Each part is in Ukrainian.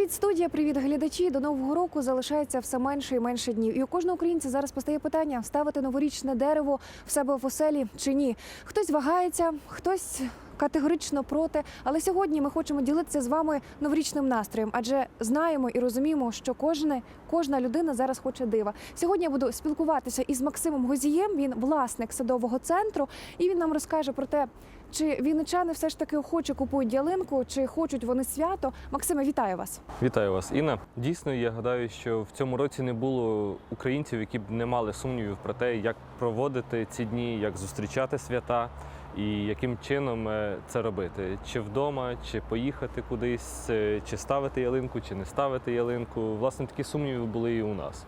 Привіт, студія, привіт, глядачі. До нового року залишається все менше і менше днів. І у кожного українця зараз постає питання: ставити новорічне дерево в себе в оселі чи ні. Хтось вагається, хтось. Категорично проти, але сьогодні ми хочемо ділитися з вами новорічним настроєм, адже знаємо і розуміємо, що кожне, кожна людина зараз хоче дива. Сьогодні я буду спілкуватися із Максимом Гозієм. Він власник садового центру, і він нам розкаже про те, чи вінничани все ж таки охоче купують ялинку, чи хочуть вони свято. Максиме, вітаю вас. Вітаю вас, Інна. Дійсно, я гадаю, що в цьому році не було українців, які б не мали сумнівів про те, як проводити ці дні, як зустрічати свята і яким чином е, це робити. Чи вдома, чи поїхати кудись, е, чи ставити ялинку, чи не ставити ялинку. Власне, такі сумніви були і у нас.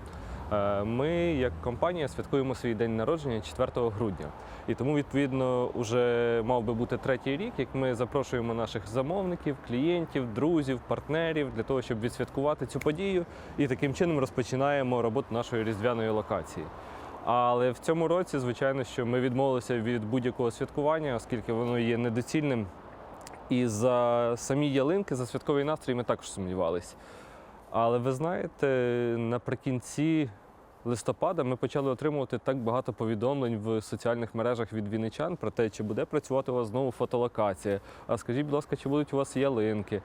Е, Ми, як компанія, святкуємо свій день народження 4 грудня. І тому, відповідно, вже мав би бути третій рік, як ми запрошуємо наших замовників, клієнтів, друзів, партнерів для того, щоб відсвяткувати цю подію. І таким чином розпочинаємо роботу нашої різдвяної локації. Але в цьому році, звичайно, що ми відмовилися від будь-якого святкування, оскільки воно є недоцільним. І за самі ялинки, за святковий настрій ми також сумнівалися. Але ви знаєте, наприкінці листопада ми почали отримувати так багато повідомлень в соціальних мережах від вінничан про те, чи буде працювати у вас знову фотолокація. А скажіть, будь ласка, чи будуть у вас ялинки?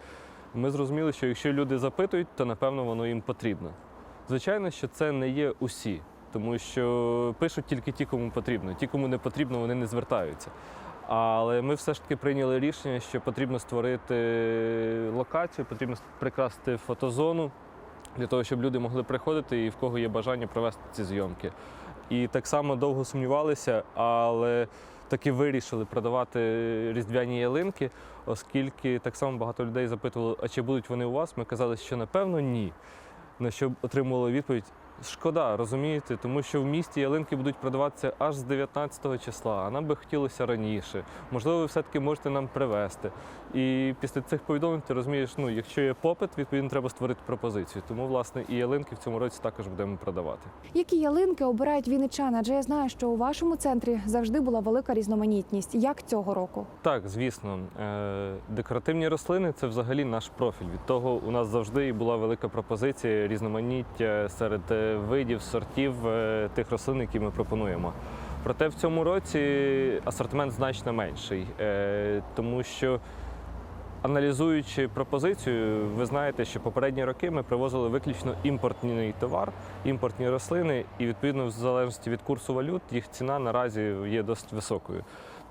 Ми зрозуміли, що якщо люди запитують, то напевно воно їм потрібно. Звичайно, що це не є усі, тому що пишуть тільки ті, кому потрібно. Ті, кому не потрібно, вони не звертаються. Але ми все ж таки прийняли рішення, що потрібно створити локацію, потрібно прикрасити фотозону для того, щоб люди могли приходити і в кого є бажання провести ці зйомки. І так само довго сумнівалися, але таки вирішили продавати різдвяні ялинки, оскільки так само багато людей запитували, а чи будуть вони у вас? Ми казали, що напевно ні. На що отримували відповідь. Шкода, розумієте, тому що в місті ялинки будуть продаватися аж з 19 числа, а нам би хотілося раніше. Можливо, ви все-таки можете нам привезти. І після цих повідомлень ти розумієш, ну якщо є попит, відповідно треба створити пропозицію. Тому, власне, і ялинки в цьому році також будемо продавати. Які ялинки обирають вінничани? Адже я знаю, що у вашому центрі завжди була велика різноманітність. Як цього року? Так, звісно, Е, декоративні рослини це взагалі наш профіль. Від того у нас завжди і була велика пропозиція різноманіття серед е, видів, сортів е, тих рослин, які ми пропонуємо. Проте в цьому році асортимент значно менший, е, тому що Аналізуючи пропозицію, ви знаєте, що попередні роки ми привозили виключно імпортний товар, імпортні рослини, і відповідно, в залежності від курсу валют, їх ціна наразі є досить високою.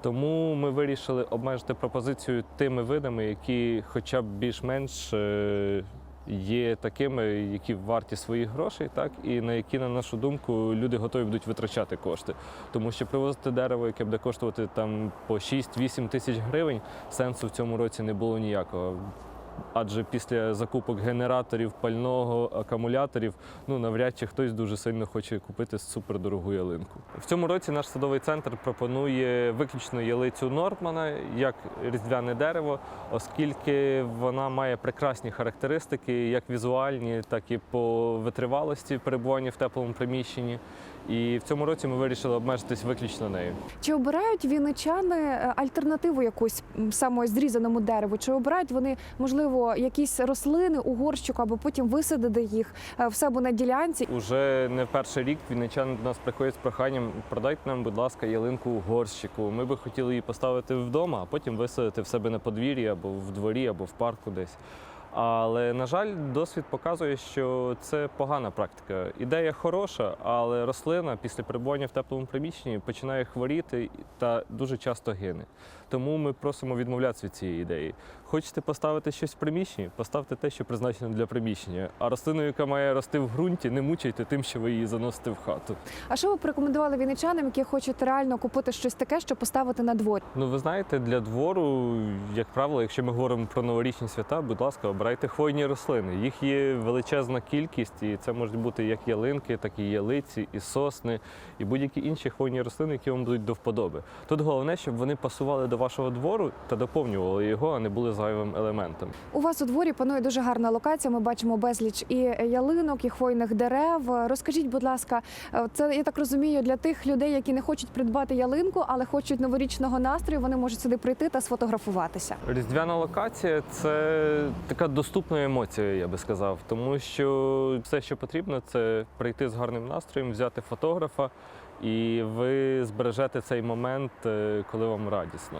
Тому ми вирішили обмежити пропозицію тими видами, які, хоча б більш-менш е, є такими, які варті своїх грошей, так і на які, на нашу думку, люди готові будуть витрачати кошти. Тому що привозити дерево, яке буде коштувати там по 6-8 тисяч гривень, сенсу в цьому році не було ніякого. Адже після закупок генераторів, пального, акумуляторів, ну навряд чи хтось дуже сильно хоче купити супердорогу ялинку. В цьому році наш садовий центр пропонує виключно ялицю Нортмана як різдвяне дерево, оскільки вона має прекрасні характеристики, як візуальні, так і по витривалості перебування в теплому приміщенні. І в цьому році ми вирішили обмежитись виключно нею. Чи обирають вінничани е, альтернативу якусь саме зрізаному дереву? Чи обирають вони, можливо, якісь рослини у горщику, або потім висадити їх е, в себе на ділянці? Уже не перший рік вінничани до нас приходять з проханням продайте нам, будь ласка, ялинку у горщику. Ми би хотіли її поставити вдома, а потім висадити в себе на подвір'ї або в дворі, або в парку десь. Але, на жаль, досвід показує, що це погана практика. Ідея хороша, але рослина після перебування в теплому приміщенні починає хворіти та дуже часто гине. Тому ми просимо відмовлятися від цієї ідеї. Хочете поставити щось в приміщенні, поставте те, що призначено для приміщення. А рослину, яка має рости в ґрунті, не мучайте тим, що ви її заносите в хату. А що ви порекомендували вінничанам, які хочуть реально купити щось таке, що поставити на дворі? Ну, ви знаєте, для двору, як правило, якщо ми говоримо про новорічні свята, будь ласка, обирайте хвойні рослини. Їх є величезна кількість, і це можуть бути як ялинки, так і ялиці, і сосни, і будь-які інші хвойні рослини, які вам будуть до вподоби. Тут головне, щоб вони пасували до вашого двору та доповнювали його, а не були зайвим елементом. У вас у дворі панує дуже гарна локація. Ми бачимо безліч і ялинок, і хвойних дерев. Розкажіть, будь ласка, е, це я так розумію, для тих людей, які не хочуть придбати ялинку, але хочуть новорічного настрою. Вони можуть сюди прийти та сфотографуватися. Різдвяна локація це така доступною емоцією, я би сказав. Тому що все, що потрібно, це прийти з гарним настроєм, взяти фотографа, і ви збережете цей момент, е, коли вам радісно.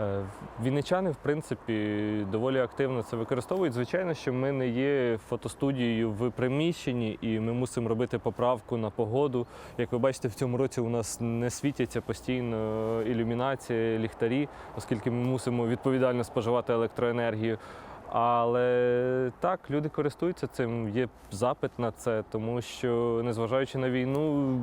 Е, Вінничани, в принципі, доволі активно це використовують. Звичайно, що ми не є фотостудією в приміщенні, і ми мусимо робити поправку на погоду. Як ви бачите, в цьому році у нас не світяться постійно ілюмінація, ліхтарі, оскільки ми мусимо відповідально споживати електроенергію. Але так, люди користуються цим, є запит на це, тому що, незважаючи на війну,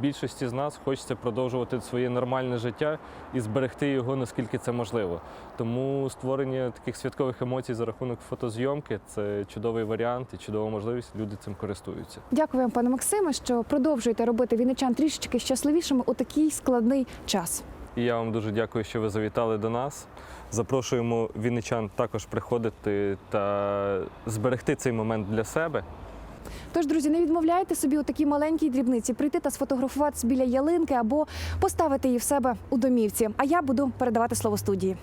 більшості з нас хочеться продовжувати своє нормальне життя і зберегти його наскільки це можливо. Тому створення таких святкових емоцій за рахунок фотозйомки це чудовий варіант і чудова можливість. Люди цим користуються. Дякую вам, пане Максиме, що продовжуєте робити вінничан трішечки щасливішими у такий складний час. І я вам дуже дякую, що ви завітали до нас. Запрошуємо вінничан також приходити та зберегти цей момент для себе. Тож, друзі, не відмовляйте собі у такій маленькій дрібниці прийти та сфотографуватися біля ялинки або поставити її в себе у домівці. А я буду передавати слово студії.